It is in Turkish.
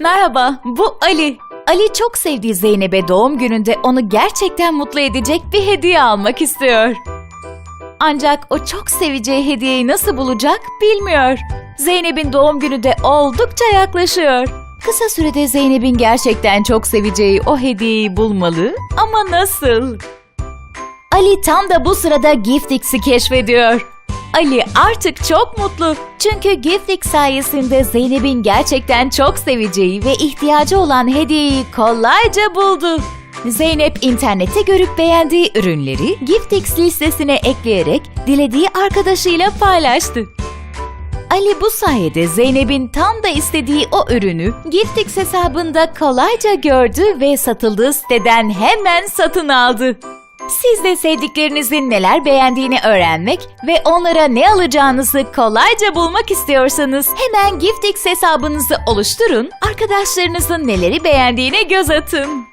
Merhaba, bu Ali. Ali çok sevdiği Zeynep'e doğum gününde onu gerçekten mutlu edecek bir hediye almak istiyor. Ancak o çok seveceği hediyeyi nasıl bulacak bilmiyor. Zeynep'in doğum günü de oldukça yaklaşıyor. Kısa sürede Zeynep'in gerçekten çok seveceği o hediyeyi bulmalı ama nasıl? Ali tam da bu sırada Giftix'i keşfediyor. Ali artık çok mutlu. Çünkü Giftix sayesinde Zeynep'in gerçekten çok seveceği ve ihtiyacı olan hediyeyi kolayca buldu. Zeynep internette görüp beğendiği ürünleri Giftix listesine ekleyerek dilediği arkadaşıyla paylaştı. Ali bu sayede Zeynep'in tam da istediği o ürünü Giftix hesabında kolayca gördü ve satıldığı siteden hemen satın aldı. Siz de sevdiklerinizin neler beğendiğini öğrenmek ve onlara ne alacağınızı kolayca bulmak istiyorsanız hemen Giftix hesabınızı oluşturun, arkadaşlarınızın neleri beğendiğine göz atın.